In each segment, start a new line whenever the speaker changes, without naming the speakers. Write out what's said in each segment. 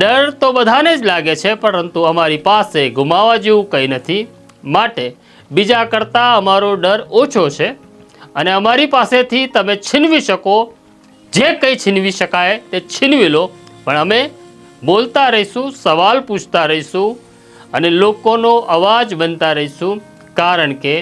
ડર તો બધાને જ લાગે છે, પરંતુ અમારી પાસે ગુમાવવા જેવું કંઈ નથી. માટે બીજા કરતાં અમારો ડર ઓછો છે અને અમારી પાસેથી તમે છીનવી શકો. જે કંઈ છીનવી શકાય તે છીનવી લો, પણ અમે બોલતા રહીશું, સવાલ પૂછતા રહીશું અને લોકોનો અવાજ બનતા રહીશું, કારણ કે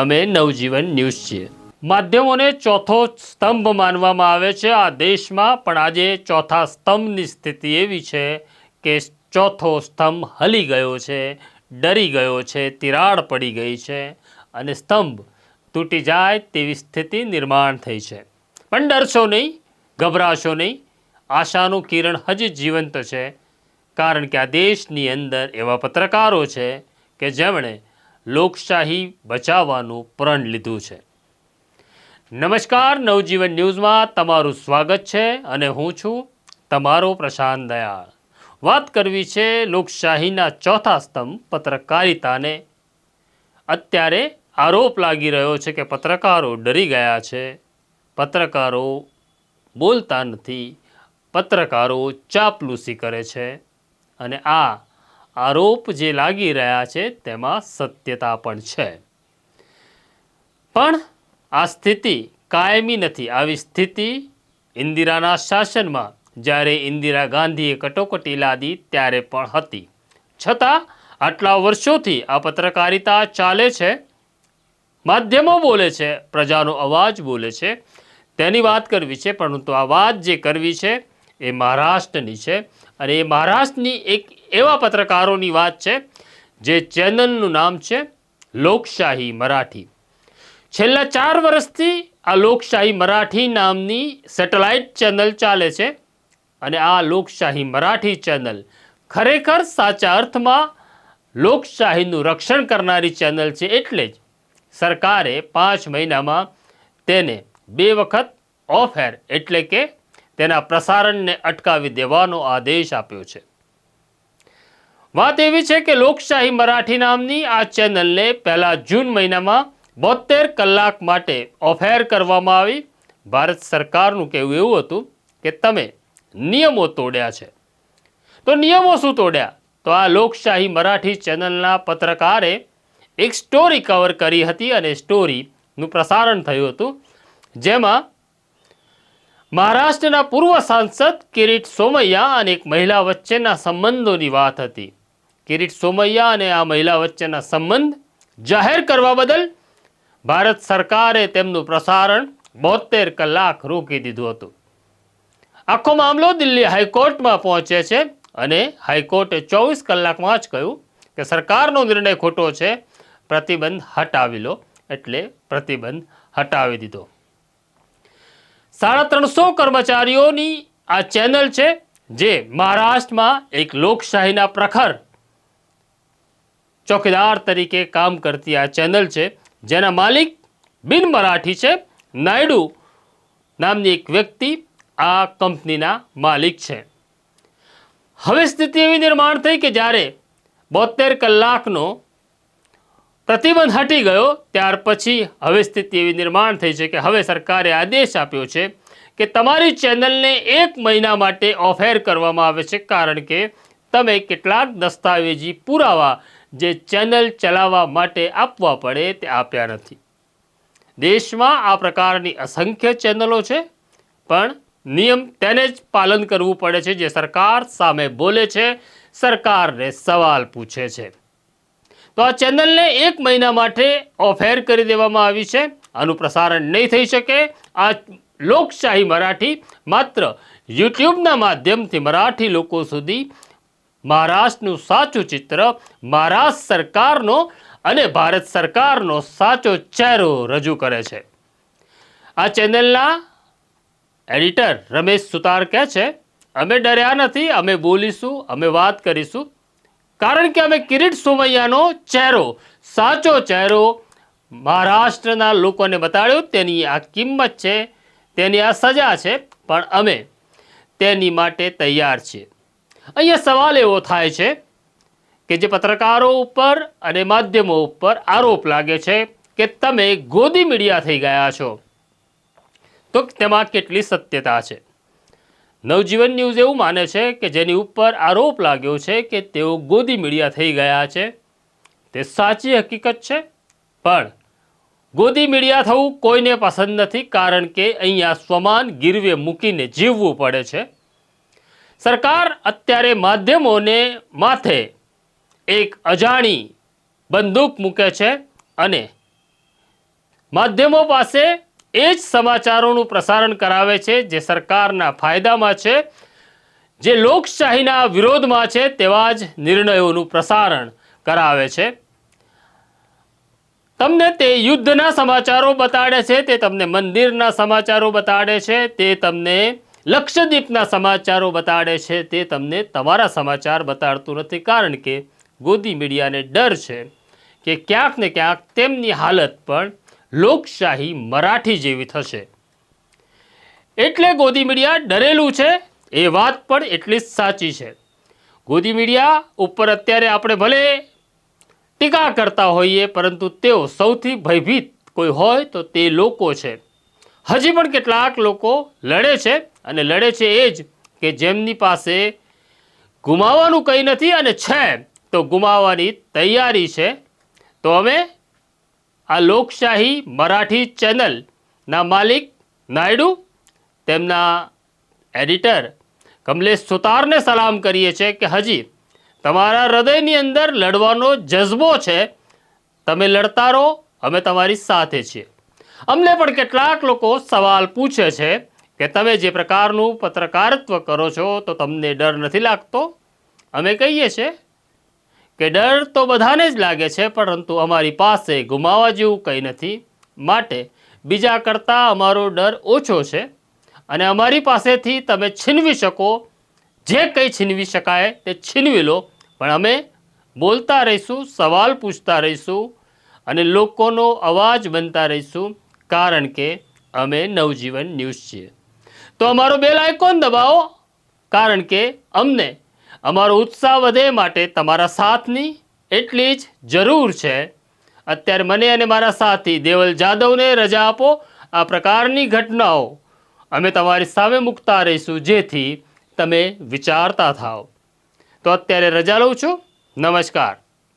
અમે નવજીવન ન્યૂઝ છીએ. માધ્યમોને ચોથો સ્તંભ માનવામાં આવે છે. આ દેશમાં પણ આજે ચોથા સ્તંભની સ્થિતિ એવી છે કે ચોથો સ્તંભ હલી ગયો છે, ડરી ગયો છે, તિરાડ પડી ગઈ છે અને સ્તંભ તૂટી જાય તેવી સ્થિતિ નિર્માણ થઈ છે. પણ ડરશો નહીં, ગભરાશો નહીં. આશાનું કિરણ હજી જીવંત છે કારણ કે આ દેશની અંદર એવા પત્રકારો છે કે જેમણે લોકશાહી બચાવવાનું પ્રણ લીધું છે. નમસ્કાર, નવજીવન ન્યૂઝમાં તમારું સ્વાગત છે અને હું છું તમારો પ્રશાંત દયાળ. વાત કરવી છે લોકશાહીના ચોથા સ્તંભ પત્રકારિતાને. અત્યારે આરોપ લાગી રહ્યો છે કે પત્રકારો ડરી ગયા છે. પત્રકારો બોલતા નથી. પત્રકારો ચાપલૂસી કરે છે. અને આ આરોપ જે લાગી રહ્યા છે તેમાં સત્યતા પણ છે. પણ આ સ્થિતિ કાયમી નથી. આવી સ્થિતિ ઇન્દિરાના શાસનમાં જ્યારે ઇન્દિરા ગાંધીએ કટોકટી લાદી ત્યારે પણ હતી. છતાં આટલા વર્ષોથી આ પત્રકારિતા ચાલે છે, માધ્યમો બોલે છે, પ્રજાનો અવાજ બોલે છે, તેની વાત કરવી છે, પરંતુ આ વાત જે કરવી છે એ મહારાષ્ટ્રની છે. અને એ મહારાષ્ટ્રની એક એવા પત્રકારોની વાત છે જે ચેનલનું નામ છે લોકશાહી મરાઠી. છેલ્લા ચાર વર્ષથી આ લોકશાહી મરાઠી નામની સેટેલાઇટ ચેનલ ચાલે છે અને આ લોકશાહી મરાઠી ચેનલ ખરેખર સાચા અર્થમાં લોકશાહીનું રક્ષણ કરનારી ચેનલ છે એટલે જ સરકારે પાંચ મહિનામાં તેને બે વખત ઓફ એર એટલે કે તેના પ્રસારણને અટકાવી દેવાનો આદેશ આપ્યો છે. વાત એવી છે કે લોકશાહી મરાઠી નામની આ ચેનલને પહેલા જૂન મહિનામાં બોતેર કલાક માટે ઓફેર કરવામાં આવી. ભારત સરકારનું કહેવું એવું હતું કે તમે નિયમો તોડ્યા છે. તો નિયમો શું તોડ્યા? તો આ લોકશાહી મરાઠી ચેનલના પત્રકારે એક સ્ટોરી કવર કરી હતી અને સ્ટોરીનું પ્રસારણ થયું હતું. જેમાં મહારાષ્ટ્રના પૂર્વ સાંસદ કિરીટ સોમૈયા અને એક મહિલા વચ્ચેના સંબંધોની વાત હતી. કિરીટ સોમૈયા અને આ મહિલા વચ્ચેના સંબંધ જાહેર કરવા બદલ ભારત સરકારે તેમનું પ્રસારણ બોતેર કલાક રોકી દીધું હતું. આખો મામલો દિલ્હી હાઈકોર્ટમાં પહોંચે છે અને હાઈકોર્ટે ચોવીસ કલાકમાં જ કહ્યું કે સરકારનો નિર્ણય ખોટો છે, પ્રતિબંધ હટાવી લો એટલે પ્રતિબંધ હટાવી દીધો. સાડા ત્રણસો કર્મચારીઓની આ ચેનલ છે જે મહારાષ્ટ્રમાં એક લોકશાહીના પ્રખર ચોકીદાર તરીકે કામ કરતી આ ચેનલ છે જેના માલિક બિન મરાઠી છે. નાયડુ નામની એક વ્યક્તિ આ કંપનીના માલિક છે. હવે સ્થિતિ એવી નિર્માણ થઈ કે જ્યારે બોતેર કલાકનો પ્રતિબંધ હટી ગયો, ત્યાર પછી હવે સ્થિતિ એવી નિર્માણ થઈ છે કે હવે સરકારે આદેશ આપ્યો છે કે તમારી ચેનલને એક મહિના માટે ઓફેર કરવામાં આવે છે. કારણ કે તમે કેટલાક દસ્તાવેજી પુરાવા જે ચેનલ ચલાવવા માટે આપવા પડે તે આપ્યા નથી. દેશમાં આ પ્રકારની અસંખ્ય ચેનલો છે, પણ નિયમ તેને જ પાલન કરવું પડે છે જે સરકાર સામે બોલે છે, સરકારને સવાલ પૂછે છે. તો આ ચેનલને એક મહિના માટે ઓફેર કરી દેવામાં આવી છે. આનું પ્રસારણ નહીં થઈ શકે. આ લોકશાહી મરાઠી માત્ર યુટ્યુબના માધ્યમથી મરાઠી લોકો સુધી મહારાષ્ટ્રનું સાચું ચિત્ર મહારાષ્ટ્ર સરકારનો અને ભારત સરકારનો સાચો ચહેરો રજૂ કરે છે. આ ચેનલના એડિટર રમેશ સુતાર કહે છે, અમે ડર્યા નથી, અમે બોલીશું, અમે વાત કરીશું. કારણ કે અમે કિરીટ સોમૈયાનો ચહેરો, સાચો ચહેરો મહારાષ્ટ્રના લોકોને બતાડ્યો. તેની આ કિંમત છે, તેની આ સજા છે, પણ અમે તેની માટે તૈયાર છીએ. અહીંયા સવાલ એવો થાય છે કે જે પત્રકારો ઉપર અને માધ્યમો ઉપર આરોપ લાગે છે કે તમે ગોદી મીડિયા થઈ ગયા છો. તો તેમાં કેટલી સત્યતા છે? નવજીવન ન્યૂઝ એવું માને છે કે જેની ઉપર આરોપ લાગ્યો છે કે તેઓ ગોદી મીડિયા થઈ ગયા છે. તે સાચી હકીકત છે. પણ ગોદી મીડિયા થવું કોઈને પસંદ નથી કારણ કે અહીંયા સ્વમાન ગીરવે મૂકીને જીવવું પડે છે. સરકાર અત્યારે માધ્યમોને માથે એક અજાણી બંદૂક મૂકે છે અને માધ્યમો પાસે એ જ સમાચારોનું પ્રસારણ કરાવે છે જે સરકારના ફાયદામાં છે, જે લોકશાહીના વિરોધમાં છે તેવા જ નિર્ણયોનું પ્રસારણ કરાવે છે. તમને તે યુદ્ધના સમાચારો બતાડે છે, તે તમને મંદિરના સમાચારો બતાડે છે, તે તમને લક્ષદ્વીપના સમાચારો બતાડે છે, તે તમને તમારા સમાચાર બતાડતું નથી, કારણ કે ગોદી મીડિયાને ડર છે કે ક્યાંક ને ક્યાંક તેમની હાલત પણ લોકશાહી મરાઠી જેવી થશે. એટલે ગોદી મીડિયા ડરેલું છે, એ વાત પણ એટલી જ સાચી છે. ગોદી મીડિયા ઉપર અત્યારે આપણે ભલે ટીકા કરતા હોઈએ, પરંતુ તેઓ સૌથી ભયભીત કોઈ હોય તો તે લોકો છે. હજી પણ કેટલાક લોકો લડે છે અને લડે છે એ જ કે જેમની પાસે ગુમાવવાનું કંઈ નથી અને છે, તો ગુમાવવાની તૈયારી છે. તો અમે આ લોકશાહી મરાઠી ચેનલના માલિક નાયડુ, તેમના એડિટર કમલેશ સુતારને સલામ કરીએ છીએ કે હજી તમારા હૃદયની અંદર લડવાનો જજ્બો છે. તમે લડતા રહો, અમે તમારી સાથે છીએ. અમને પણ કેટલાક લોકો સવાલ પૂછે છે કે તમે જે પ્રકારનું પત્રકારત્વ કરો છો તો તમને ડર નથી લાગતો? અમે કહીએ છીએ કે ડર તો બધાને જ લાગે છે, પરંતુ અમારી પાસે ગુમાવવા જેવું કંઈ નથી. માટે બીજા કરતાં અમારો ડર ઓછો છે અને અમારી પાસેથી તમે છીનવી શકો. જે કંઈ છીનવી શકાય તે છીનવી લો. પણ અમે બોલતા રહીશું, સવાલ પૂછતા રહીશું અને લોકોનો અવાજ બનતા રહીશું. કારણ કે અમે નવજીવન ન્યૂઝ છીએ. તો અમારો બેલ આઇકોન દબાવો? કારણ કે અમને, અમારો ઉત્સાહ વધે માટે તમારા સાથની એટલી જ જરૂર છે. અત્યારે મને અને મારા સાથી દેવલ જાદવને રજા આપો આ પ્રકારની ઘટનાઓ. અમે તમારી સામે મૂકતા રહીશું, જેથી તમે વિચારતા થાઓ. તો અત્યારે રજા લઉં છું. નમસ્કાર.